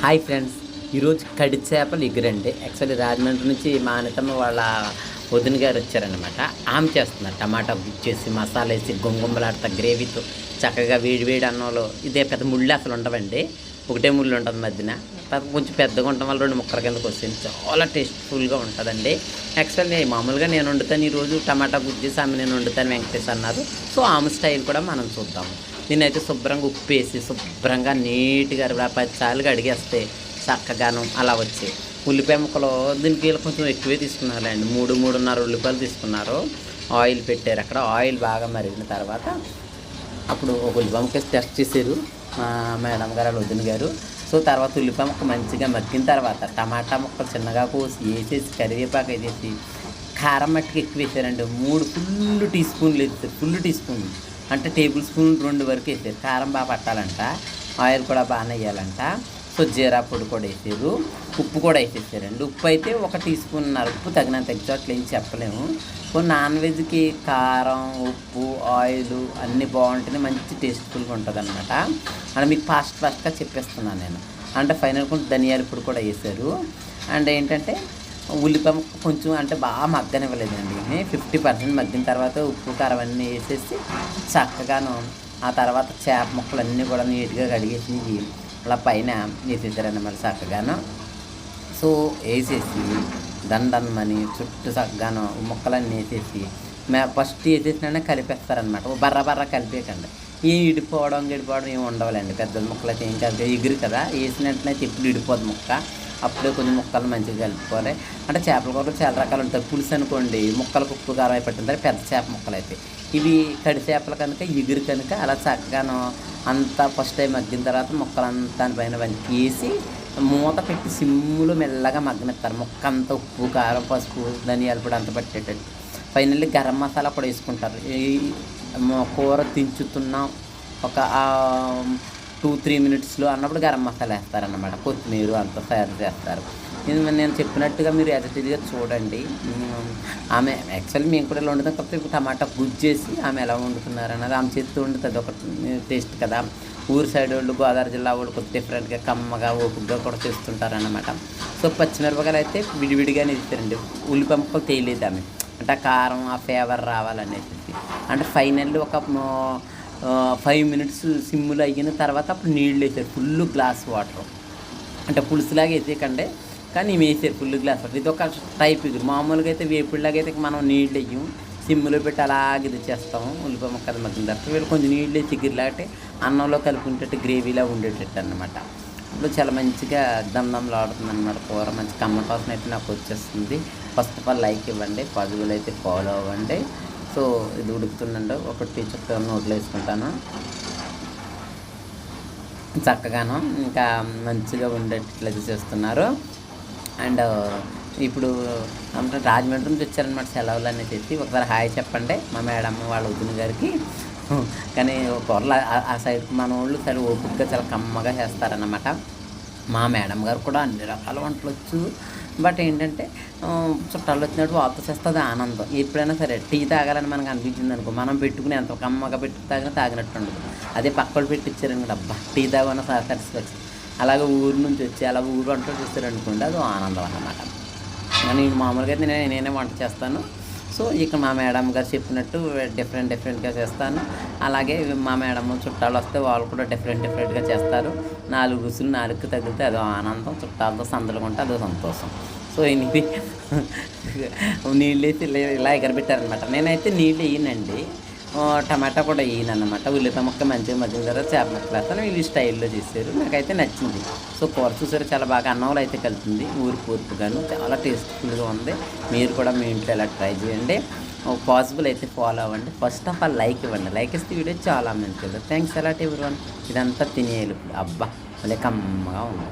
Hi friends ఈరోజు కడి చేపలు ఎగురండి actually Rajahmundry నుంచి మా అనితమ్మ వాళ్ళ వదిన గారు వచ్చారనమాట ఆమె చేస్తున్నారు టమాటా గుచ్చేసి మసాలా వేసి గుంగుంబలాడతా గ్రేవీతో చక్కగా వేడి వేడి అన్నంలో ఇదే పెద్ద ముళ్ళు అసలు ఉండవండి. ఒకటే ముళ్ళు ఉంటుంది మధ్యన. కొంచెం పెద్దగా ఉండటం వల్ల రెండు ముక్కల కిందకు వస్తుంది చాలా టేస్ట్ఫుల్గా ఉంటుందండి. యాక్చువల్లీ మామూలుగా నేను వండుతాను ఈరోజు. టమాటా గుజ్జేసి ఆమె నేను వండుతాను వెంకటేష్ అన్నారు. సో ఆమె స్టైల్ కూడా మనం చూద్దాము. నేనైతే శుభ్రంగా ఉప్పు వేసి శుభ్రంగా నీట్గా ఇలా పచ్చాలు కడిగేస్తే చక్కగాను అలా వచ్చాయి ఉల్లిపాయ ముక్కలు దీనికి వీళ్ళు కొంచెం ఎక్కువే తీసుకున్నారులేండి. మూడు మూడున్నర ఉల్లిపాయలు తీసుకున్నారు. ఆయిల్ పెట్టారు అక్కడ. ఆయిల్ బాగా మరిగిన తర్వాత అప్పుడు ఒక ఉల్లిపాయ ముక్క టెస్ట్ చేశారు మా మేడం గారు వదిన గారు. సో తర్వాత ఉల్లిపాయ ముక్క మంచిగా మగ్గిన తర్వాత టమాటా ముక్కలు చిన్నగా కోసి వేసేసి కరివేపాకు వేసేసి కారం మట్టికి ఎక్కువ వేసారండి. మూడు ఫుల్ టీ స్పూన్లు వేస్తారు ఫుల్ టీ స్పూన్లు. అంటే టేబుల్ స్పూన్ రెండు వరకు వేసారు. కారం బాగా పట్టాలంట. ఆయిల్ కూడా బాగానే వేయాలంట. సో జీరా పొడి కూడా వేసారు. ఉప్పు కూడా వేసేసారండి. ఉప్పు అయితే ఒక టీ స్పూన్ ఉప్పు తగినంత ఎగ్జాక్ట్లు ఏం చెప్పలేము. సో నాన్ వెజ్కి కారం ఉప్పు ఆయిల్ అన్నీ బాగుంటేనే మంచి టేస్ట్ఫుల్గా ఉంటుంది అనమాట అంటే మీకు ఫాస్ట్ ఫాస్ట్గా చెప్పేస్తున్నాను నేను. అంటే ఫైనల్ కొంచెం ధనియాల పొడి కూడా వేసారు. అండ్ ఏంటంటే ఉల్లిపాయ ముక్క కొంచెం అంటే బాగా మగ్గనివ్వలేదండి. ఫిఫ్టీ పర్సెంట్ మగ్గిన తర్వాత ఉప్పు కారం అన్నీ వేసేసి చక్కగాను ఆ తర్వాత చేప ముక్కలు అన్నీ కూడా నీట్గా కడిగేసి అలా పైన వేసేసారన్నమాట చక్కగాను. సో వేసేసి దండమని చుట్టూ చక్కగాను ముక్కలన్నీ వేసేసి మే ఫస్ట్ వేసేసినా కలిపేస్తారనమాట బర్ర బర్ర కలిపేయకండి. ఏం ఇడిపోవడం గడిపోవడం ఏమి ఉండవాలండి. పెద్ద ముక్కలు అయితే ఏం కాదు ఎగురు కదా వేసినట్లయితే ఎప్పుడు ఇడిపోదు ముక్క. అప్పుడే కొన్ని ముక్కలు మంచిగా కలుపుకోవాలి అంటే చేపల కూరలు చాలా రకాలు ఉంటాయి. పులుసు అనుకోండి ముక్కలకు ఉప్పు కారం పట్టింది పెద్ద చేప ముక్కలు అయితే ఇవి కడి చేపలు కనుక ఎగురు కనుక అలా చక్కగాను అంతా ఫస్ట్ టైం మగ్గిన తర్వాత ముక్కలు దానిపైన పైన వేసి మూత పెట్టి సిమ్ములు మెల్లగా మగ్గనిస్తారు. ముక్క అంతా ఉప్పు కారం పసుపు ధనియాల పొడి అంత పట్టేటట్టు. ఫైనల్లీ గరం మసాలా కూడా వేసుకుంటారు. ఈ కూర దించుతున్నాం ఒక టూ త్రీ మినిట్స్లో అన్నప్పుడు గరం మసాలా వేస్తారన్నమాట కొత్తిమీర అంతా తయారు చేస్తారు. ఇది నేను చెప్పినట్టుగా మీరు ఎదటిదిగా చూడండి. ఆమె యాక్చువల్లీ మేము కూడా ఇలా వండుతాం. కాకపోతే ఇప్పుడు టమాటా గుజ్జేసి ఆమె ఎలా వండుతున్నారు అన్నది ఆమె చేతితో వండుతుంది. ఒక టేస్ట్ కదా. ఊరు సైడ్ వాళ్ళు గోదావరి జిల్లా వాళ్ళు కొద్ది డిఫరెంట్గా కమ్మగా ఓపుగ్గా కూడా చేస్తుంటారన్నమాట సో పచ్చిమిరపకాయలు అయితే విడివిడిగానే ఇస్తారండి ఉల్లిపాయ ముక్కలు తేయలేదు ఆమె. అంటే ఆ కారం ఆ ఫ్లేవర్ రావాలనేసి. అంటే ఫైనల్లీ ఒక ఫైవ్ మినిట్స్ సిమ్ములు అయిన తర్వాత అప్పుడు నీళ్ళు వేసారు. ఫుల్ గ్లాస్ వాటర్ అంటే పులుసులాగా వేసేయకండి. కానీ ఇవి వేసారు ఫుల్ గ్లాస్ వాటర్ ఇది ఒక టైప్ ఇది. మామూలుగా అయితే వేపుడులాగా అయితే మనం నీళ్ళు వేయం. సిమ్లో పెట్టి అలాగే ఇది చేస్తాము. ఉల్లిపాయ ముక్కలు మగ్గిన తర్వాత వీళ్ళు కొంచెం నీళ్ళు వేసి చిగిరిలాంటి అన్నంలో కలుపుకుంటే గ్రేవీలా ఉండేటట్టు అనమాట ఇప్పుడు చాలా మంచిగా దమ్దంలో ఆడుతుంది అనమాట కూర. మంచి కమ్మట వాసన అయితే నాకు వచ్చేస్తుంది. ఫస్ట్ ఆఫ్ ఆల్ లైక్ ఇవ్వండి. పాజిబుల్ అయితే ఫాలో అవ్వండి. సో ఇది ఉడుకుతుందండి ఒక టీ చుక్క నోట్లో వేసుకుంటాను. చక్కగాను ఇంకా మంచిగా ఉండేటట్లు చేస్తున్నారు. అండ్ ఇప్పుడు అంటే రాజమండ్రి నుంచి వచ్చారనమాట సెలవులు అని చెప్పి. ఒకసారి హాయ్ చెప్పండి. మా మేడం వాళ్ళ వదిన గారికి. కానీ కూరలు ఆ- సైడ్ మన వాళ్ళు చాలా ఓపికగా చాలా కమ్మగా చేస్తారన్నమాట. మా మేడం గారు కూడా అన్ని రకాల వంటలు వచ్చు. బట్ ఏంటంటే చుట్టాలు వచ్చినట్టు వాళ్ళతో చేస్తుంది ఆనందం. ఎప్పుడైనా సరే టీ తాగాలని మనకు అనిపించింది అనుకో మనం పెట్టుకుని ఎంత కమ్మగా పెట్టి తాగినా తాగినట్టు ఉండదు. అదే పక్కలు పెట్టించారనుకోండి అబ్బా టీ తాగన సాటిస్ఫాక్షన్ అలాగే ఊరు నుంచి వచ్చి అలా ఊరు వంటలు చూస్తారనుకోండి అది ఆనందం అన్నమాట. కానీ మామూలుగా అయితే నేను నేనే వంట చేస్తాను. సో ఇక మా మేడం గారు చెప్పినట్టు డిఫరెంట్ డిఫరెంట్గా చేస్తాను. అలాగే మా మేడం చుట్టాలు వస్తే వాళ్ళు కూడా డిఫరెంట్ డిఫరెంట్గా చేస్తారు. నాలుగు రుసులు నాలుగు తగిలితే అదో ఆనందం చుట్టాలతో సందలుగా అదో సంతోషం. సో ఇది నీళ్ళు అయితే ఇలా ఇలా ఎగరబెట్టారనమాట నేనైతే నీళ్ళు వేయనండి టమాటా కూడా వేయనమాట ఉల్లిపాయ ముక్క మంచిగా మధ్య తర్వాత చేప ముక్కలు వీళ్ళు స్టైల్లో చేశారు నాకైతే నచ్చింది. సో కూర చూసారు చాలా బాగా అన్నంలో అయితే కలుతుంది ఊరు పూర్పుగాను చాలా టేస్ట్ఫుల్గా ఉంది. మీరు కూడా మీ ఇంట్లో ఇలా ట్రై చేయండి. పాసిబుల్ అయితే ఫాలో అవ్వండి. ఫస్ట్ ఆఫ్ ఆల్ లైక్ ఇవ్వండి. లైక్ ఇస్తే వీడియో చాలా మంచిది. థ్యాంక్స్ అలాంటి ఎవరు ఇదంతా తినేయాలి. ఇప్పుడు అబ్బా భలే కమ్మగా ఉంది.